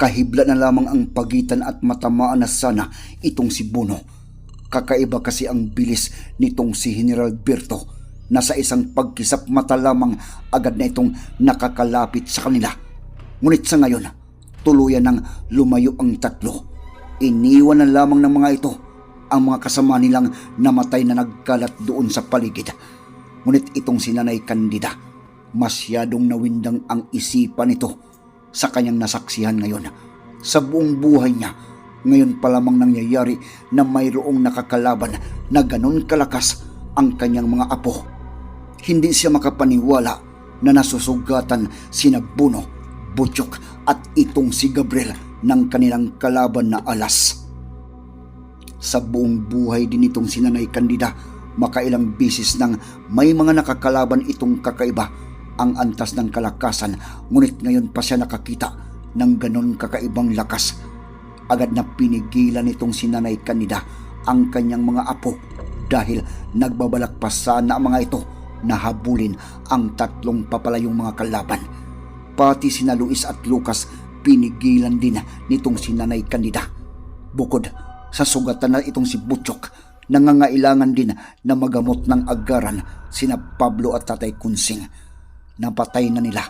Kahibla na lamang ang pagitan at matamaan na sana itong si Buno. Kakaiba kasi ang bilis nitong si General Berto na sa isang pagkisap mata lamang agad na itong nakakalapit sa kanila. Ngunit sa ngayon, tuluyan ng lumayo ang tatlo. Iniwan na lamang ng mga ito ang mga kasama nilang namatay na nagkalat doon sa paligid. Ngunit itong si Nanay Candida, masyadong nawindang ang isipan nito sa kanyang nasaksihan ngayon. Sa buong buhay niya, ngayon pa lamang nangyayari na mayroong nakakalaban na ganon kalakas ang kanyang mga apo. Hindi siya makapaniwala na nasusugatan sina Buno, Butchok at itong si Gabriel ng kanilang kalaban na alas. Sa buong buhay din itong sinanay kandida, makailang bisis nang may mga nakakalaban itong kakaiba ang antas ng kalakasan ngunit ngayon pa siya nakakita ng ganon kakaibang lakas. Agad na pinigilan nitong sinanay kanida ang kanyang mga apo dahil nagbabalak pa sana ang mga ito na habulin ang tatlong papalayong mga kalaban. Pati sina Luis at Lucas pinigilan din nitong sinanay kanida. Bukod sa sugatan na itong si Butchok, nangangailangan din na magamot ng agaran sina Pablo at Tatay Kunsing napatay na nila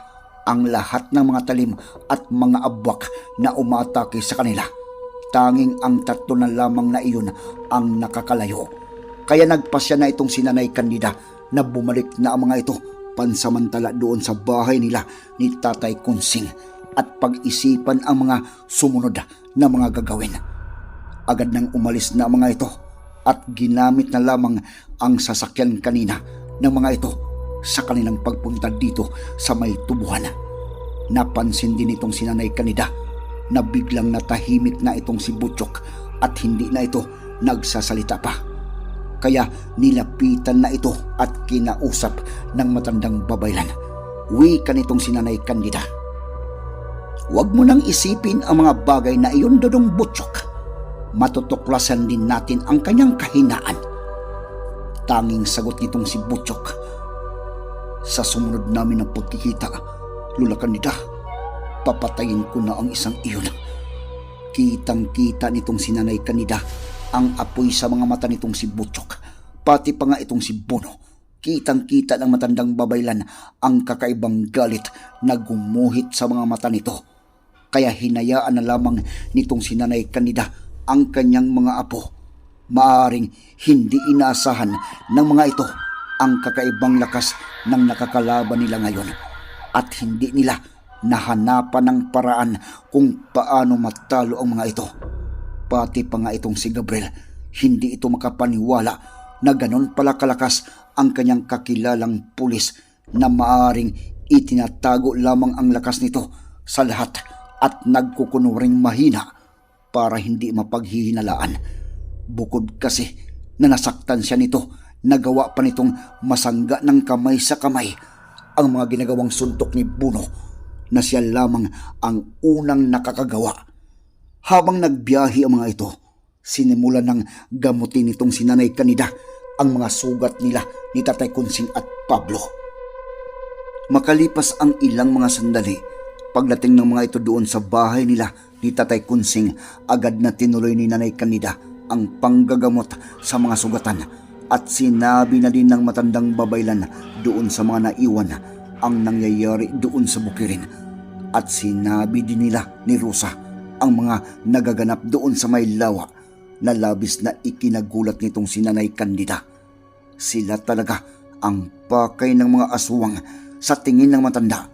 ang lahat ng mga talim at mga abwak na umatake sa kanila. Tanging ang tatlo na lamang na iyon ang nakakalayo. Kaya nagpasya na itong sinanay kandida na bumalik na ang mga ito pansamantala doon sa bahay nila ni Tatay Kunsing at pag-isipan ang mga sumunod na mga gagawin. Agad nang umalis na ang mga ito at ginamit na lamang ang sasakyan kanina ng mga ito sa kanilang pagpunta dito sa may tubuhan. Napansin din itong sinanay kanida na biglang natahimik na itong si Butchok at hindi na ito nagsasalita pa. Kaya nilapitan na ito at kinausap ng matandang babaylan. Wika nitong sinanay kandida. Huwag mo nang isipin ang mga bagay na iyon, Dodong Butchok. Matutuklasan din natin ang kanyang kahinaan. Tanging sagot nitong si Butchok sa sumunod namin ng pagkikita, Lula Candida, papatayin ko na ang isang iyon. Kitang-kita nitong sinanay kanida ang apoy sa mga mata nitong si Butchok, pati pa nga itong si Bono. Kitang-kita ng matandang babaylan ang kakaibang galit na gumuhit sa mga mata nito. Kaya hinayaan na lamang nitong sinanay kanida ang kanyang mga apo. Maaring hindi inaasahan ng mga ito ang kakaibang lakas ng nakakalaban nila ngayon at hindi nila nahanapan ng paraan kung paano matalo ang mga ito. Pati pa nga itong si Gabriel, hindi ito makapaniwala na ganon pala kalakas ang kanyang kakilalang pulis na maaring itinatago lamang ang lakas nito sa lahat at nagkukunwaring mahina para hindi mapaghihinalaan. Bukod kasi na nasaktan siya nito nagawa pa nitong masangga ng kamay sa kamay ang mga ginagawang suntok ni Buno na siya lamang ang unang nakakagawa. Habang nagbiyahe ang mga ito, sinimulan ng gamutin nitong sinanay kanida ang mga sugat nila ni Tatay Kunsing at Pablo. Makalipas ang ilang mga sandali, pagdating ng mga ito doon sa bahay nila ni Tatay Kunsing, agad na tinuloy ni Nanay Kanida ang panggagamot sa mga sugatan at sinabi na din ng matandang babaylan doon sa mga naiwan ang nangyayari doon sa bukirin. At sinabi din nila ni Rosa ang mga nagaganap doon sa may lawa na labis na ikinagulat nitong si Nanay Candida. Sila talaga ang pakay ng mga aswang sa tingin ng matanda.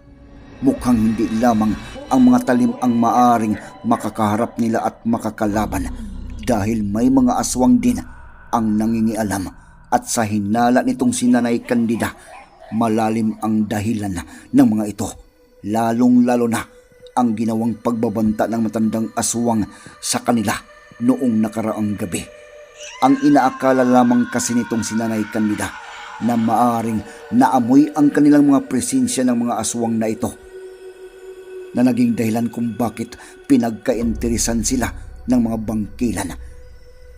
Mukhang hindi lamang ang mga talim ang maaring makakaharap nila at makakalaban dahil may mga aswang din ang nangingialam at sa hinala nitong si Nanay Candida, malalim ang dahilan ng mga ito. Lalong-lalo na ang ginawang pagbabanta ng matandang aswang sa kanila noong nakaraang gabi. Ang inaakala lamang kasi nitong si Nanay Candida na maaring naamoy ang kanilang mga presensya ng mga aswang na ito na naging dahilan kung bakit pinagkainteresan sila ng mga bangkilan.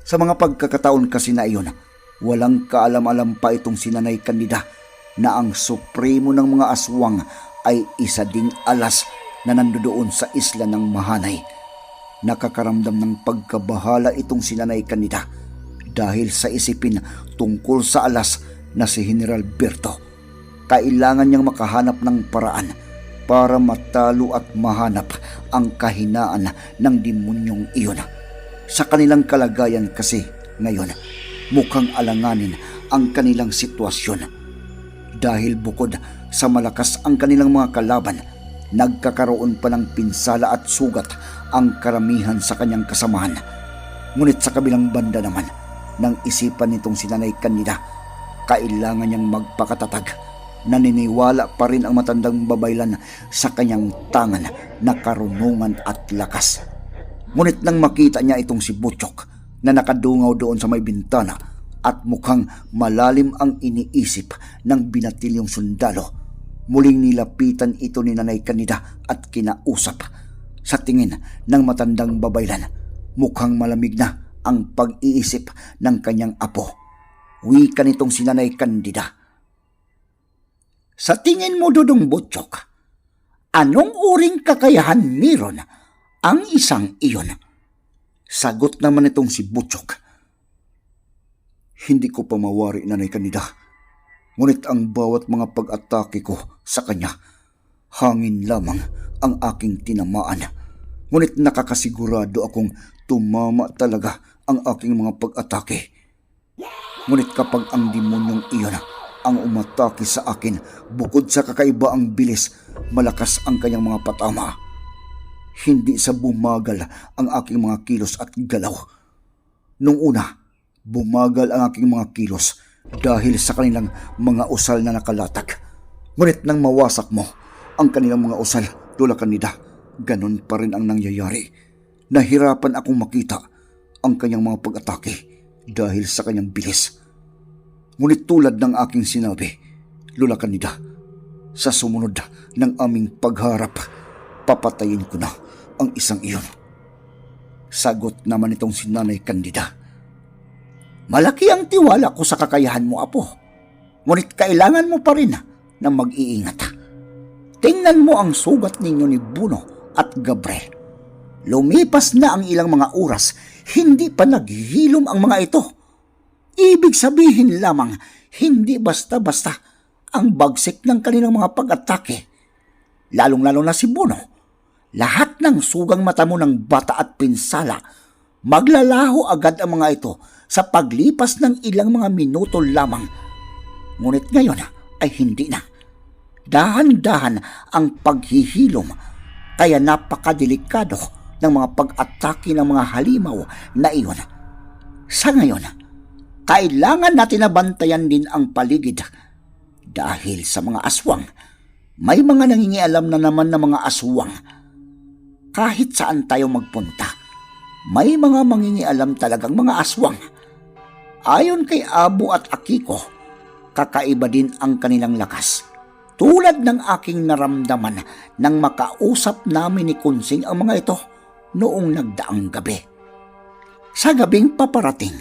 Sa mga pagkakataon kasi na iyon, walang kaalam-alam pa itong si Nanay Candida na ang supremo ng mga aswang ay isa ding alas na nandoon sa isla ng Mahanay. Nakakaramdam ng pagkabahala itong si Nanay Candida dahil sa isipin tungkol sa alas na si General Berto. Kailangan niyang makahanap ng paraan para matalo at mahanap ang kahinaan ng demonyong iyon. Sa kanilang kalagayan kasi ngayon, mukhang alanganin ang kanilang sitwasyon. Dahil bukod sa malakas ang kanilang mga kalaban, nagkakaroon pa ng pinsala at sugat ang karamihan sa kanyang kasamahan. Ngunit sa kabilang banda naman, nang isipan nitong si Nanay Candida, kailangan niyang magpakatatag naniniwala pa rin ang matandang babaylan sa kanyang tangan na karunungan at lakas. Ngunit nang makita niya itong si Butchok na nakadungaw doon sa may bintana at mukhang malalim ang iniisip ng binatilyong sundalo, muling nilapitan ito ni Nanay Kanida at kinausap. Sa tingin ng matandang babaylan, mukhang malamig na ang pag-iisip ng kanyang apo. Wika nitong si Nanay Candida. Sa tingin mo, Dudong Butchok, anong uring kakayahan meron ang isang iyon? Sagot naman itong si Butchok. Hindi ko pa mawari, Nanay Kanida. Ngunit ang bawat mga pag-atake ko sa kanya, hangin lamang ang aking tinamaan. Ngunit nakakasigurado akong tumama talaga ang aking mga pag-atake. Ngunit kapag ang demonyong iyon ang umatake sa akin, bukod sa kakaiba ang bilis, malakas ang kanyang mga patama. Hindi sa bumagal ang aking mga kilos at galaw. Nung una, bumagal ang aking mga kilos dahil sa kanilang mga usal na nakalatag. Ngunit nang mawasak mo ang kanilang mga usal, Lola Kanida, ganon pa rin ang nangyayari. Nahirapan akong makita ang kanyang mga pag-atake dahil sa kanyang bilis. Ngunit tulad ng aking sinabi, Lola Kanida, sa sumunod ng aming pagharap, papatayin ko na ang isang iyon. Sagot naman itong si Nanay Candida. Malaki ang tiwala ko sa kakayahan mo, Apo. Ngunit kailangan mo pa rin na mag-iingat. Tingnan mo ang sugat ninyo ni Buno at Gabriel. Lumipas na ang ilang mga oras, hindi pa naghihilom ang mga ito. Ibig sabihin lamang, hindi basta-basta ang bagsik ng kanilang mga pag-atake. Lalong-lalo na si Bono. Lahat ng sugang mata mo ng bata at pinsala, maglalaho agad ang mga ito sa paglipas ng ilang mga minuto lamang. Ngunit ngayon ay hindi na. Dahan-dahan ang paghihilom, kaya napakadelikado ng mga pag-atake ng mga halimaw na iyon. Sa ngayon, kailangan natin na bantayan din ang paligid dahil sa mga aswang. May mga nangingialam na naman na mga aswang. Kahit saan tayo magpunta, may mga mangingialam talagang mga aswang. Ayon kay Abu at Akiko, kakaiba din ang kanilang lakas. Tulad ng aking naramdaman nang makausap namin ni Kunsing ang mga ito noong nagdaang gabi. Sa gabing paparating,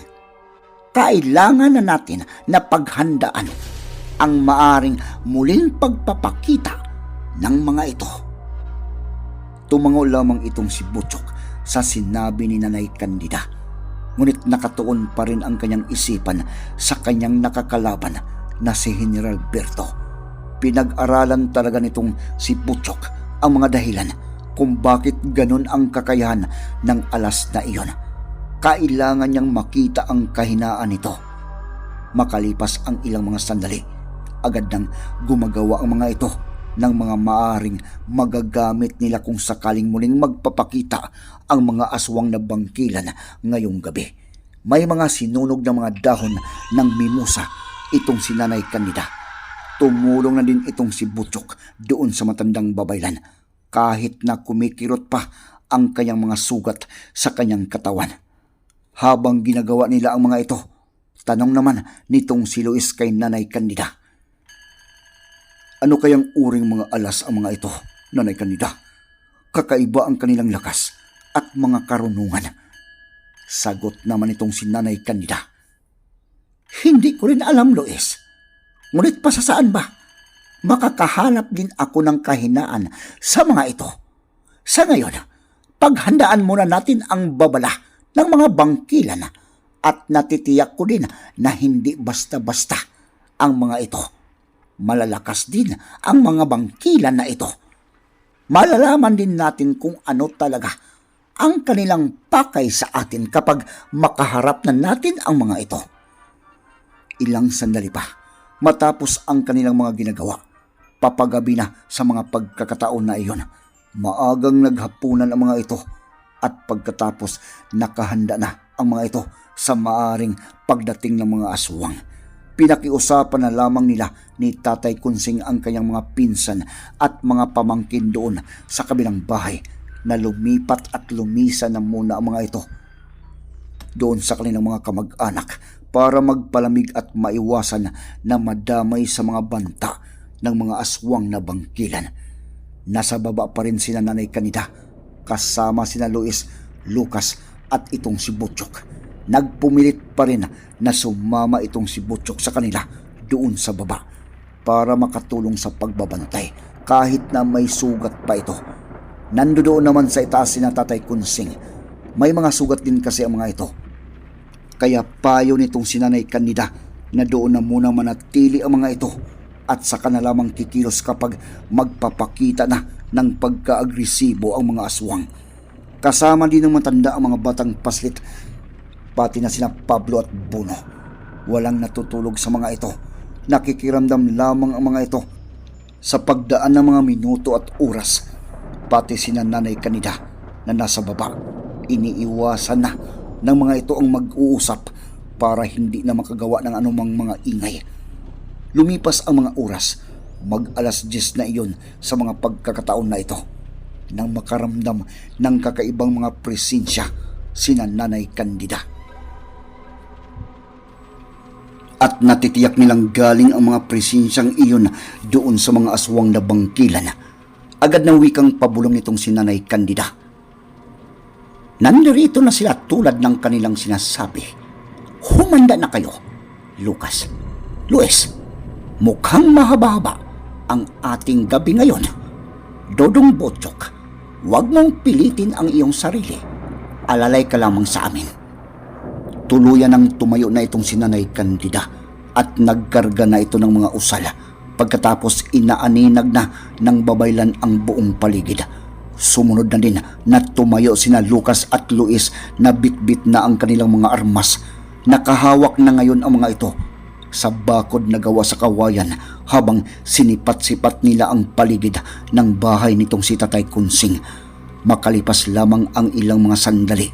kailangan na natin na paghandaan ang maaring muling pagpapakita ng mga ito. Tumango lamang itong si Butchok sa sinabi ni Nanay Candida. Ngunit nakatuon pa rin ang kanyang isipan sa kanyang nakakalaban na si General Berto. Pinag-aralan talaga nitong si Butchok ang mga dahilan kung bakit ganun ang kakayahan ng alas na iyon kailangan niyang makita ang kahinaan nito. Makalipas ang ilang mga sandali, agad nang gumagawa ang mga ito ng mga maaring magagamit nila kung sakaling muling magpapakita ang mga aswang na bangkilan ngayong gabi. May mga sinunog na mga dahon ng mimusa itong si Nanay Candida. Tumulong na din itong si Butchok doon sa matandang babaylan kahit na kumikirot pa ang kanyang mga sugat sa kanyang katawan. Habang ginagawa nila ang mga ito, tanong naman nitong si Luis kay Nanay Candida. Ano kayang uring mga alas ang mga ito, Nanay Candida? Kakaiba ang kanilang lakas at mga karunungan. Sagot naman itong si Nanay Candida. Hindi ko rin alam, Luis. Ngunit pa sa saan ba? Makakahanap din ako ng kahinaan sa mga ito. Sa ngayon, paghandaan muna natin ang babala ng mga bangkilan at natitiyak ko din na hindi basta-basta ang mga ito. Malalakas din ang mga bangkilan na ito. Malalaman din natin kung ano talaga ang kanilang pakay sa atin kapag makaharap na natin ang mga ito. Ilang sandali pa, matapos ang kanilang mga ginagawa, papagabi na sa mga pagkakataon na iyon. Maagang naghapunan ang mga ito at pagkatapos nakahanda na ang mga ito sa maaring pagdating ng mga aswang. Pinakiusapan na lamang nila ni Tatay Kunsing ang kanyang mga pinsan at mga pamangkin doon sa kabilang bahay na lumipat at lumisa na muna ang mga ito doon sa kanilang mga kamag-anak para magpalamig at maiwasan na madamay sa mga banta ng mga aswang na bangkilan. Nasa baba pa rin sina Nanay Kanida kasama sina Luis, Lucas at itong si Butchok. Nagpumilit pa rin na sumama itong si Butchok sa kanila doon sa baba para makatulong sa pagbabantay kahit na may sugat pa ito. Nandoon naman sa itaas si Tatay Kunsing. May mga sugat din kasi ang mga ito. Kaya payo nitong sinanay kanida na doon na muna manatili ang mga ito at saka na lamang kikilos kapag magpapakita na ng pagka-agresibo ang mga aswang. Kasama din ng matanda ang mga batang paslit pati na sina Pablo at Buno. Walang natutulog sa mga ito. Nakikiramdam lamang ang mga ito sa pagdaan ng mga minuto at oras. Pati sina Nanay Kanida na nasa baba. Iniiwasan na ng mga ito ang mag-uusap para hindi na makagawa ng anumang mga ingay. Lumipas ang mga oras, mag alas 10 na iyon sa mga pagkakataon na ito nang makaramdam ng kakaibang mga presensya sina Nanay Candida. At natitiyak nilang galing ang mga presensyang iyon doon sa mga aswang na bangkilan. Agad na wikang pabulong nitong si Nanay Candida. Nandirito na sila tulad ng kanilang sinasabi. Humanda na kayo, Lucas. Luis, mukhang mahaba-haba ang ating gabi ngayon. Dodong Botchok, huwag mong pilitin ang iyong sarili. Alalay ka lamang sa amin. Tuluyan ang tumayo na itong sinanay kandida at nagkarga na ito ng mga usal pagkatapos inaaninag na ng babaylan ang buong paligid. Sumunod na din na tumayo sina Lucas at Luis na bitbit na ang kanilang mga armas. Nakahawak na ngayon ang mga ito sa bakod na gawa sa kawayan habang sinipat-sipat nila ang paligid ng bahay nitong si Tatay Kunsing. Makalipas lamang ang ilang mga sandali,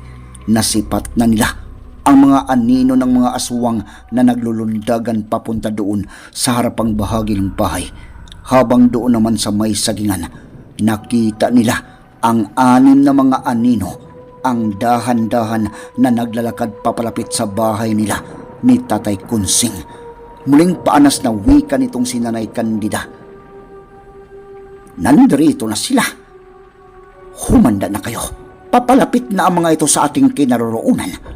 nasipat na nila ang mga anino ng mga aswang na naglulundagan papunta doon sa harapang bahagi ng bahay. Habang doon naman sa may sagingan, nakita nila ang anim na mga anino ang dahan-dahan na naglalakad papalapit sa bahay nila ni Tatay Kunsing. Muling paanas na wika nitong si Nanay Candida. Nandito na sila. Humanda na kayo. Papalapit na ang mga ito sa ating kinaroroonan.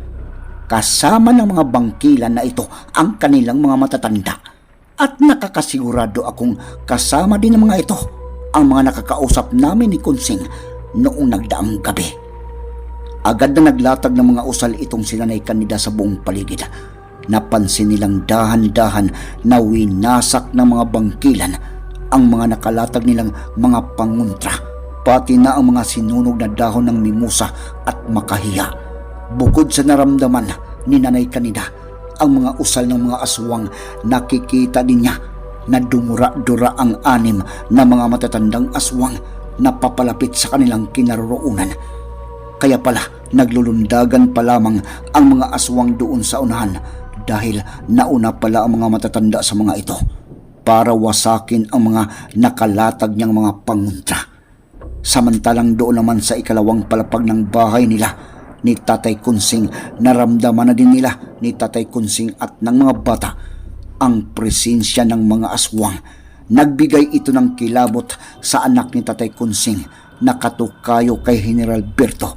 Kasama ng mga bangkilan na ito ang kanilang mga matatanda. At nakakasigurado akong kasama din ng mga ito ang mga nakakausap namin ni Kunsing noong nagdaang gabi. Agad na naglatag ng mga usal itong sinanay kanida sa buong paligid. Napansin nilang dahan-dahan na winasak ng mga bangkilan ang mga nakalatag nilang mga panguntra, pati na ang mga sinunog na dahon ng mimusa at makahiya. Bukod sa naramdaman ni Nanay Kanida, ang mga usal ng mga aswang nakikita din niya na dumura-dura ang anim na mga matatandang aswang na papalapit sa kanilang kinaroroonan. Kaya pala naglulundagan pa lamang ang mga aswang doon sa unahan dahil nauna pala ang mga matatanda sa mga ito para wasakin ang mga nakalatag niyang mga panguntra. Samantalang doon naman sa ikalawang palapag ng bahay nila ni Tatay Kunsing naramdaman na din nila ni Tatay Kunsing at ng mga bata ang presensya ng mga aswang. Nagbigay ito ng kilabot sa anak ni Tatay Kunsing na katukayo kay General Berto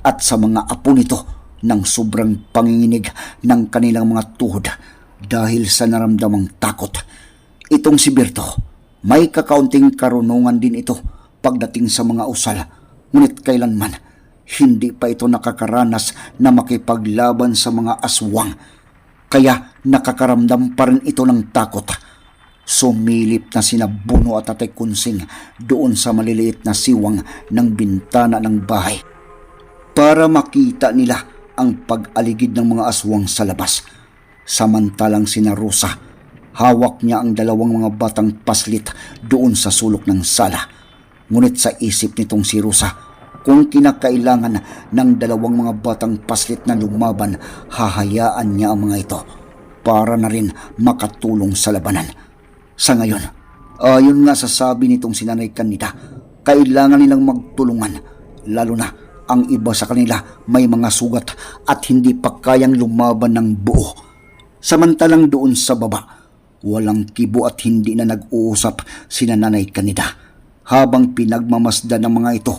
at sa mga apo nito ng sobrang panginginig ng kanilang mga tuhod dahil sa naramdamang takot. Itong si Berto, may kakaunting karunungan din ito pagdating sa mga usal, ngunit kailanman hindi pa ito nakakaranas na makipaglaban sa mga aswang. Kaya nakakaramdam pa rin ito ng takot. Sumilip na sina Buno at Tatay Kunsing doon sa maliliit na siwang ng bintana ng bahay para makita nila ang pag-aligid ng mga aswang sa labas. Samantalang sina Rosa, hawak niya ang dalawang mga batang paslit doon sa sulok ng sala. Ngunit sa isip nitong si Rosa, kung kinakailangan ng dalawang mga batang paslit na lumaban, hahayaan niya ang mga ito para na rin makatulong sa labanan. Sa ngayon, ayon nga sa sabi nitong sinanay kanita, kailangan nilang magtulungan, lalo na ang iba sa kanila may mga sugat at hindi pa kayang lumaban ng buo. Samantalang doon sa baba, walang kibo at hindi na nag-uusap si nanay kanida. Habang pinagmamasdan ng mga ito,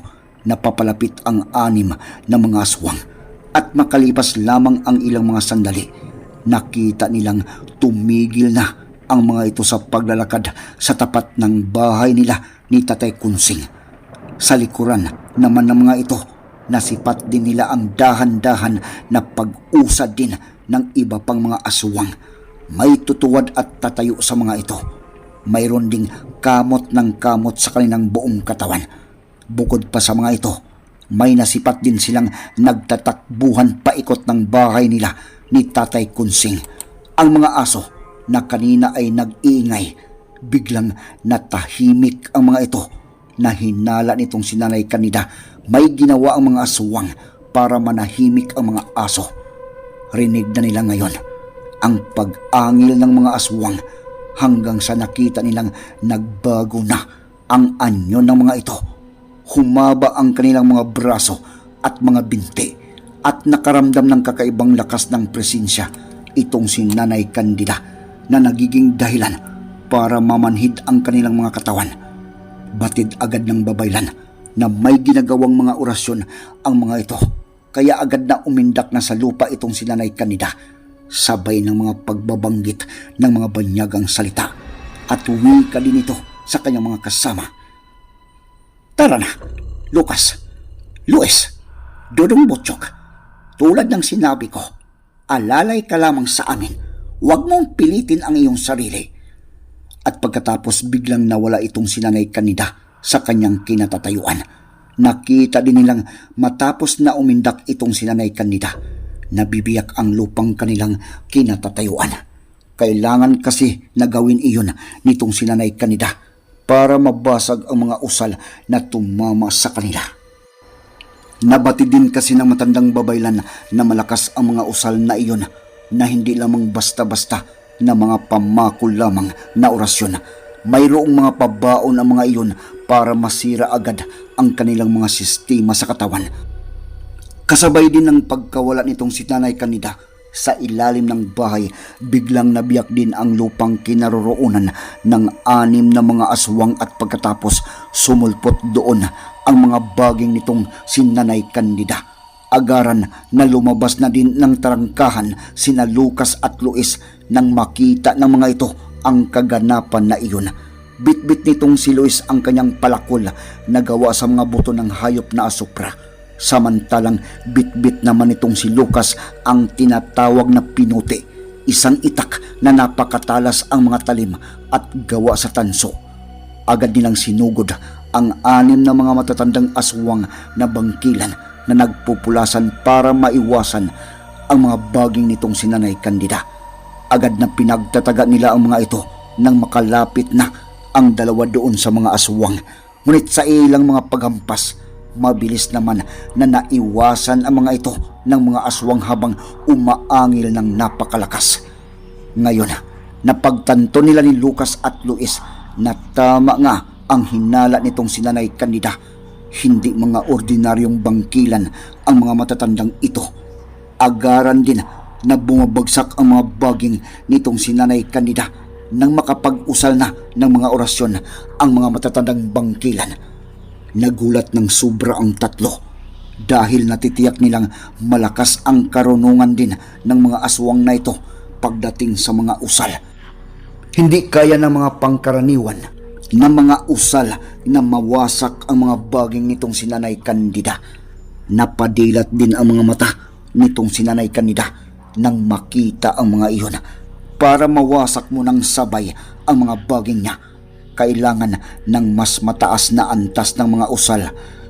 napapalapit ang anim na mga aswang. At makalipas lamang ang ilang mga sandali, nakita nilang tumigil na ang mga ito sa paglalakad sa tapat ng bahay nila ni Tatay Kunsing. Sa likuran naman ng mga ito, nasipat din nila ang dahan-dahan na pag-usad din ng iba pang mga aswang. May tutuwad at tatayo sa mga ito. Mayroon ding kamot ng kamot sa kanilang buong katawan. Bukod pa sa mga ito, may nasipat din silang nagtatakbuhan paikot ng bahay nila ni Tatay Kunsing. Ang mga aso na kanina ay nag-iingay, biglang natahimik ang mga ito na hinala nitong sinanay kanida may ginawa ang mga aswang para manahimik ang mga aso. Rinig na nila ngayon ang pag-angil ng mga aswang hanggang sa nakita nilang nagbago na ang anyo ng mga ito. Humaba ang kanilang mga braso at mga binti at nakaramdam ng kakaibang lakas ng presensya itong si Nanay Candida na nagiging dahilan para mamanhid ang kanilang mga katawan. Batid agad ng babaylan na may ginagawang mga orasyon ang mga ito. Kaya agad na umindak na sa lupa itong si Nanay Candida sabay ng mga pagbabanggit ng mga banyagang salita at wika din ito sa kanyang mga kasama. Tara na, Lucas, Luis, Dodong Butchok, tulad ng sinabi ko, alalay ka lamang sa amin, huwag mong pilitin ang iyong sarili. At pagkatapos biglang nawala itong sinanay kanida sa kanyang kinatatayuan. Nakita din nilang matapos na umindak itong sinanay kanida nabibiyak ang lupang kanilang kinatatayuan. Kailangan kasi na gawin iyon nitong sinanay kanida para mabasag ang mga usal na tumama sa kanila. Nabati din kasi ng matandang babaylan na malakas ang mga usal na iyon na hindi lamang basta-basta na mga pamakol lamang na orasyon. Mayroong mga pabaon ang mga iyon para masira agad ang kanilang mga sistema sa katawan Kasabay din ng pagkawala nitong si Nanay Kanida sa ilalim ng bahay, biglang nabiyak din ang lupang kinaroroonan ng anim na mga aswang at pagkatapos sumulpot doon ang mga baging nitong si Nanay Candida. Agaran na lumabas na din ng tarangkahan sina Lucas at Luis nang makita ng mga ito ang kaganapan na iyon. Bitbit nitong si Luis ang kanyang palakol na gawa sa mga buto ng hayop na asupra Samantalang bitbit naman itong si Lucas ang tinatawag na pinuti, isang itak na napakatalas ang mga talim at gawa sa tanso. Agad nilang sinugod ang anim na mga matatandang aswang na bangkilan na nagpupulasan para maiwasan ang mga baging nitong sinanay kandida. Agad na pinagtataga nila ang mga ito nang makalapit na ang dalawa doon sa mga aswang. Ngunit sa ilang mga paghampas, mabilis naman na naiwasan ang mga ito ng mga aswang habang umaangil ng napakalakas. Ngayon, napagtanto nila ni Lucas at Luis na tama nga ang hinala nitong sinanay kandida. Hindi mga ordinaryong bangkilan ang mga matatandang ito. Agaran din na bumabagsak ang mga baging nitong sinanay kandida nang makapag-usal na ng mga orasyon ang mga matatandang bangkilan. Nagulat ng sobra ang tatlo dahil natitiyak nilang malakas ang karunungan din ng mga aswang na ito pagdating sa mga usal. Hindi kaya ng mga pangkaraniwan na mga usal na mawasak ang mga baging nitong sinanay kandida. Napadilat din ang mga mata nitong sinanay kandida nang makita ang mga iyon. Para mawasak mo ng sabay ang mga baging niya, kailangan ng mas mataas na antas ng mga usal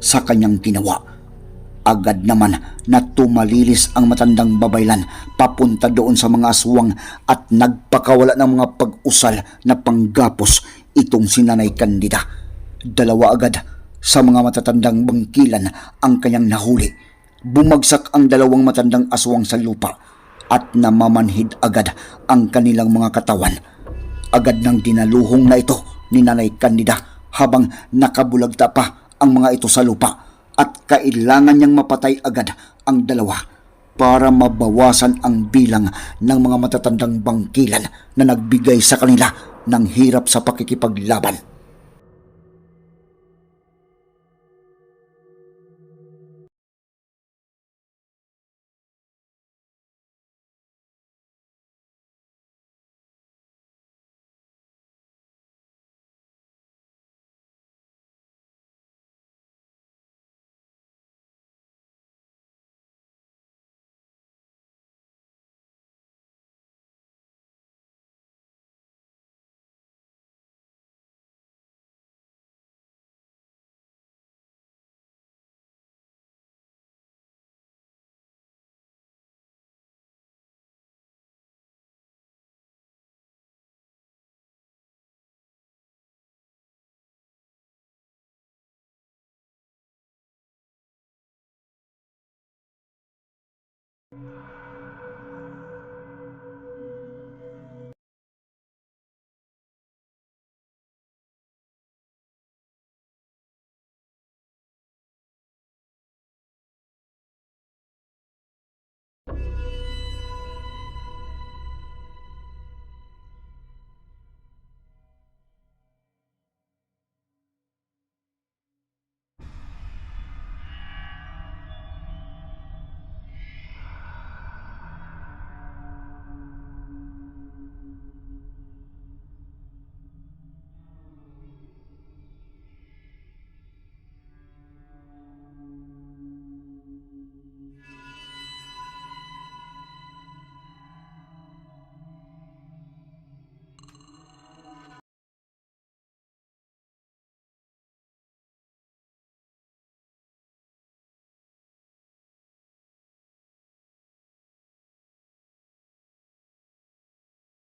sa kanyang ginawa. Agad naman na tumalilis ang matandang babaylan papunta doon sa mga aswang at nagpakawala ng mga pag-usal na panggapos itong sinanay kandida. Dalawa agad sa mga matatandang bangkilan ang kanyang nahuli. Bumagsak ang dalawang matandang aswang sa lupa at namamanhid agad ang kanilang mga katawan. Agad nang dinaluhong na ito ni Nanay Candida habang nakabulagta pa ang mga ito sa lupa at kailangan niyang mapatay agad ang dalawa para mabawasan ang bilang ng mga matatandang bangkilan na nagbigay sa kanila ng hirap sa pakikipaglaban. you